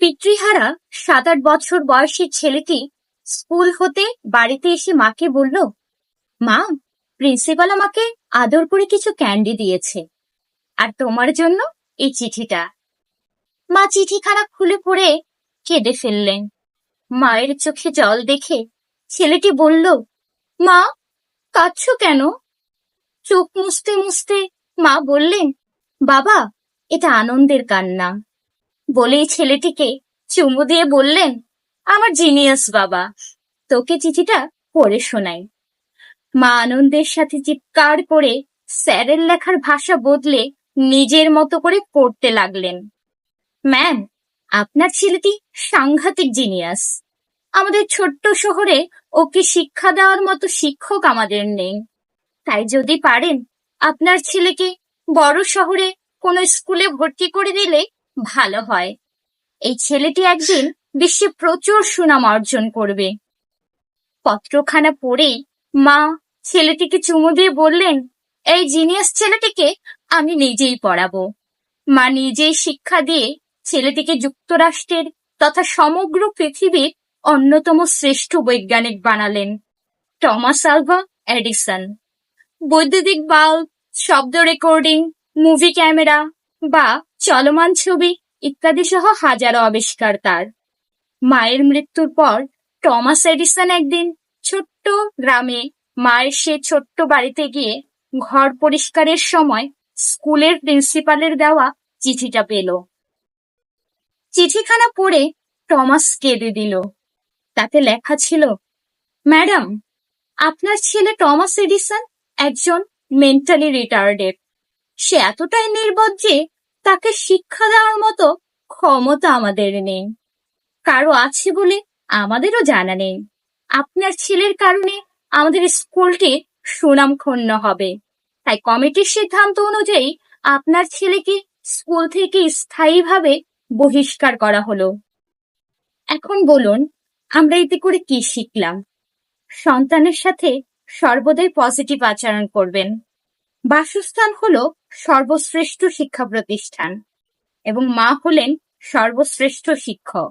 পিতৃহারা সাত আট বছর বয়সী ছেলেটি স্কুল হতে বাড়িতে এসে মাকে বলল, মা, প্রিন্সিপাল আমাকে আদর করে কিছু ক্যান্ডি দিয়েছে, আর তোমার জন্য এই চিঠিটা। মা চিঠিখানা খুলে পড়ে কেঁদে ফেললেন। মায়ের চোখে জল দেখে ছেলেটি বলল, মা, কাঁদছো কেন? চোখ মুছতে মুছতে মা বললেন, বাবা, এটা আনন্দের কান্না। বলেই ছেলেটিকে চুমু দিয়ে বললেন, আমার জিনিয়াস বাবা, তোকে চিঠিটা পড়ে শোনাই। মা আনন্দের সাথে চিৎকার করে স্যারের লেখার ভাষা বদলে নিজের মতো করে পড়তে লাগলেন। ম্যাম, আপনার ছেলেটি সাংঘাতিক জিনিয়াস। আমাদের ছোট্ট শহরে ওকে শিক্ষা দেওয়ার মতো শিক্ষক আমাদের নেই। তাই যদি পারেন, আপনার ছেলেকে বড় শহরে কোনো স্কুলে ভর্তি করে দিলে ভালো হয়। এই ছেলেটি একদিন বিশ্বে প্রচুর সুনাম অর্জন করবে। পত্রখানা পড়েই মা ছেলেটিকে চুমু দিয়ে বললেন, এই জিনিয়াস ছেলেটিকে আমি নিজেই পড়াবো। মা নিজেই শিক্ষা দিয়ে ছেলেটিকে যুক্তরাষ্ট্রের তথা সমগ্র পৃথিবীর অন্যতম শ্রেষ্ঠ বৈজ্ঞানিক বানালেন, টমাস আলভা এডিসন। বৈদ্যুতিক বাল্ব, শব্দ রেকর্ডিং, মুভি ক্যামেরা বা চলমান ছবি ইত্যাদি সহ হাজারো আবিষ্কার তার। মায়ের মৃত্যুর পর টমাস এডিসন একদিন ছোট্ট গ্রামে মায়ের সে ছোট্ট বাড়িতে গিয়ে ঘর পরিষ্কারের সময় স্কুলের প্রিন্সিপালের দেওয়া চিঠিটা পেল। চিঠিখানা পড়ে টমাস কেঁদে দিল। তাতে লেখা ছিল, ম্যাডাম, আপনার ছেলে টমাস এডিসন একজন মেন্টালি রিটার্ডেড সে এতটাই নির্বোধ যে তাকে শিক্ষা দেওয়ার মতো ক্ষমতা আমাদের নেই। কারও আছে বলে আমাদেরও জানা নেই। আপনার ছেলের কারণে আমাদের স্কুলটি সুনাম ক্ষুণ্ণ হবে। তাই কমিটির সিদ্ধান্ত অনুযায়ী আপনার ছেলেকে স্কুল থেকে স্থায়ীভাবে বহিষ্কার করা হলো। এখন বলুন, আমরা এতে করে কি শিখলাম? সন্তানের সাথে সর্বদাই পজিটিভ আচরণ করবেন। বাসস্থান হল সর্বশ্রেষ্ঠ শিক্ষা প্রতিষ্ঠান এবং মা হলেন সর্বশ্রেষ্ঠ শিক্ষক।